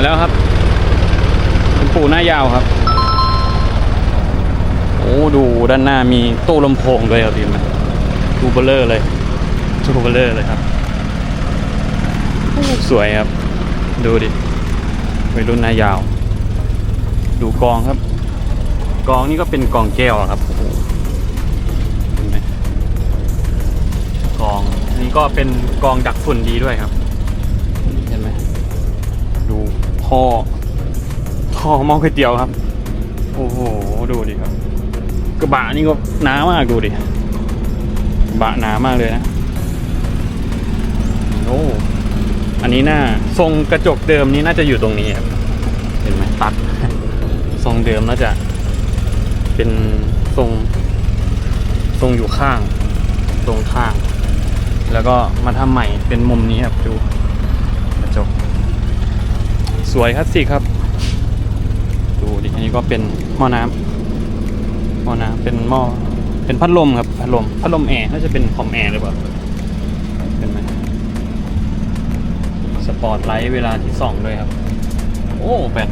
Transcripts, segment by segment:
มาแล้วครับคุณปู่หน้ายาวครับ โอ้ดูด้านหน้ามีตู้ลำโพงด้วยครับพี่มันดูเบลเลอร์เลยดูเบลเลอร์เลยครับสวยครับ ดูดิวัยรุ่นหน้ายาว ดูกองครับ กองนี่ก็เป็นกองแก้วครับโอ้โหเห็นไหมกองนี่ก็เป็นกองดักฝุ่นดีด้วยครับ ท่อ ท่อหม้อก๋วยเตี๋ยวครับ โอ้โห ดูดิครับ กระบะนี่ก็หนามากดูดิกระบะหนามากเลยนะ โอ้ อันนี้น่าทรงกระจกเดิมนี้น่าจะอยู่ตรงนี้ครับ เห็นไหมตัด ทรงเดิมน่าจะ เป็นทรง ทรงอยู่ข้าง ตรงข้าง แล้วก็มาทำใหม่เป็นมุมนี้ครับดู สวยคลาสสิครับ ดูดิอันนี้ก็เป็นหม้อน้ำหม้อน้ำเป็นหม้อเป็นพัดลมครับพัดลมพัดลมแอร์น่าจะเป็นคอมแอร์หรือเปล่าเห็นไหมสปอร์ตไลท์เวลาที่ส่องด้วยครับ โอ้แบต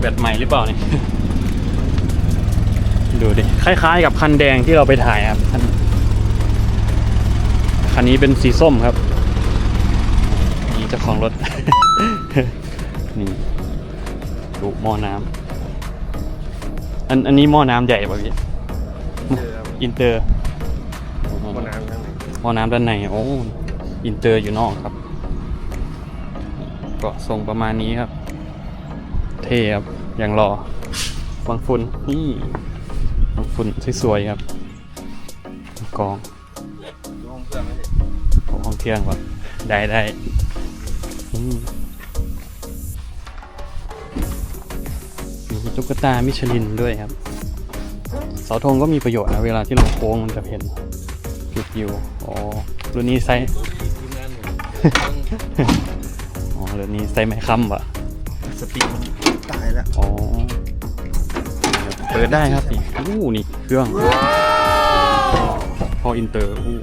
แบตใหม่หรือเปล่านี่ดูดิคล้ายๆ กับคันแดงที่เราไปถ่ายครับคันคันนี้เป็นสีส้มครับนี่เจ้าของรถ นี่ดูหม้อน้ำอันอันนี้หม้อน้ำใหญ่ป่ะพี่อินเตอร์คนน้ำข้างในหม้อน้ำด้านในโอ้อินเตอร์อยู่นอกครับก็ทรงประมาณนี้ครับ เท่ครับอย่างรอวางฝุ่นนี่วางฝุ่นสวยๆครับกองดูห้องเครื่องไม่ได้ของห้องเที่ยงก่อนได้ได้ ตุ๊กตามิชลินด้วยครับเสาธงก็มีประโยชน์นะเวลาที่เราโค้งมันจะเห็นจุดอยู่อ๋อรุ่นนี้ไซส์ทีมงานหนึ่งอ๋อรุ่นนี้ไซส์ไม้ค้ำปะสปริงตายแล้วอ๋อเปิดได้ครับนี่อู้นี่เครื่องพออินเตอร์อู้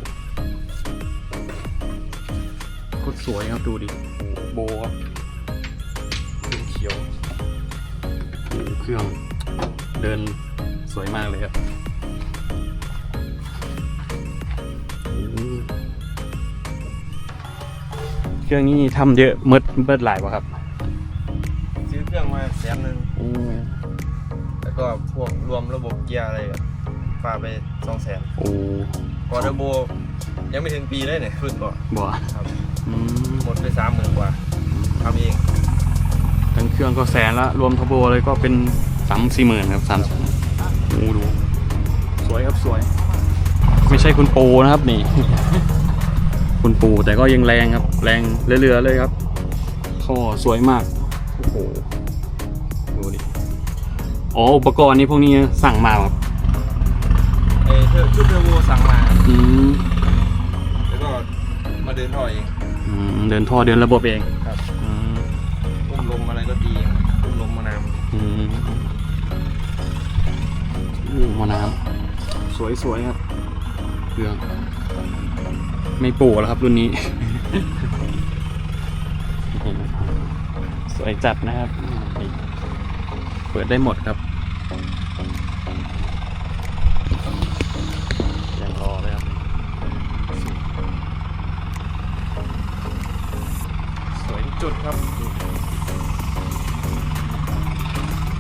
โคตรสวยครับดูดิโบครับ เครื่องเดินสวยมากเลยครับอืมเครื่องนี้ทำเยอะเมิดเบิดหลายวะครับ ซื้อเครื่องมาแสนหนึ่งโอ้แล้วก็พวกรวมระบบเกียร์อะไรอะปาไปสองแสนโอ้กอเทอร์โบยังไม่ถึงปีเลยเนี่ยรุ่นก่อนบ่ครับอืมหมดไปสามหมื่นกว่าทำเอง ทั้งเครื่องก็แสนละรวมทบโบเลยก็เป็นสามสี่หมื่นครับสามโอ้ดู สวยครับสวย ไม่ใช่คุณปูนะครับนี่ คุณปูแต่ก็ยังแรงครับ แรงเรือๆเลยครับท่อสวยมาก โอ้โห ดูดิ อ๋อ อุปกรณ์นี้พวกนี้สั่งมาครับเออเทอร์ชุดเทอร์โบสั่งมา อืม แล้วก็มาเดินท่อเอง อืม เดินท่อเดินระบบเอง ครับ อืมอุ้มลมอะไรก็ตีเองอุ้มลมมานาวอืมอู้หมอน้ำสวยๆครับเครื่องไม่ปูแล้วครับรุ่นนี้ สวยจัดนะครับนี่เปิดได้หมดครับ จุดครับ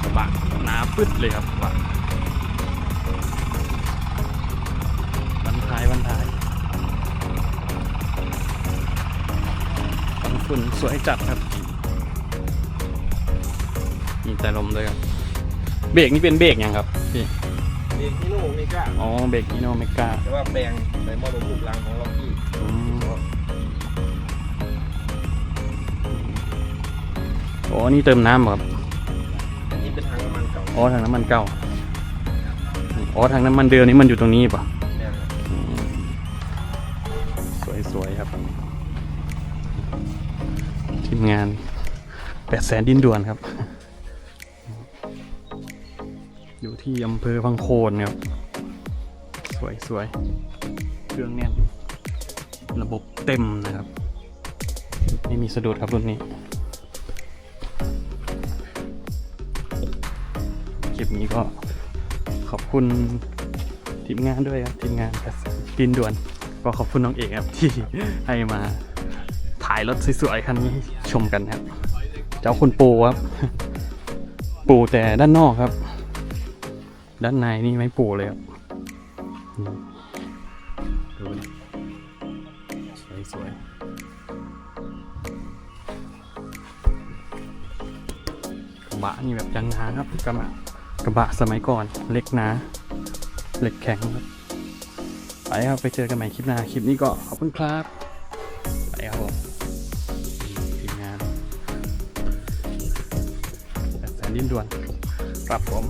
กระบะหนาปึ๊ดเลยครับกระบะบันท้ายบันท้ายฟังฝุ่นสวยจัดครับ มีแต่ลมด้วยครับ เบรกนี่เป็นเบรกยังครับพี่เรียนที่โน่เมกาอ๋อเบรกอิโนเมกาแต่ว่าแปลงใส่หม้อลมลูกลังของล็อกกี้ อืมโอ้นี่เติมน้ำเหรอครับอันนี้เป็นทางน้ำมันเก่าอ๋อทางน้ำมันเก่าอ๋อทางน้ำมันเดิมนี่มันอยู่ตรงนี้ป่ะเนี่ยครับอืมสวยๆครับทีมงานแปดแสนดินด่วนครับ อยู่ที่อำเภอพังโคนครับ สวยๆเครื่องแน่น ระบบเต็มนะครับ ไม่มีสะดุดครับรุ่นนี้ นี้ก็ขอบคุณทีมงานด้วยครับทีมงานกินด่วน ก็ขอบคุณน้องเอกครับที่ให้มาถ่ายรถสวยๆคันนี้ชมกันครับ เจ้าคุณปูครับ ปูแต่ด้านนอกครับ ด้านในนี่ไม่ปูเลยครับนี่ดูดิสวยๆกระบะนี่แบบยังหาครับกระบะ กระบะสมัยก่อนเล็กหนาเหล็กแข็งครับไปครับไปเจอกันใหม่คลิปหน้าคลิปนี้ก็ขอบคุณครับไปครับผมทีมงานแสนดินด่วนครับผม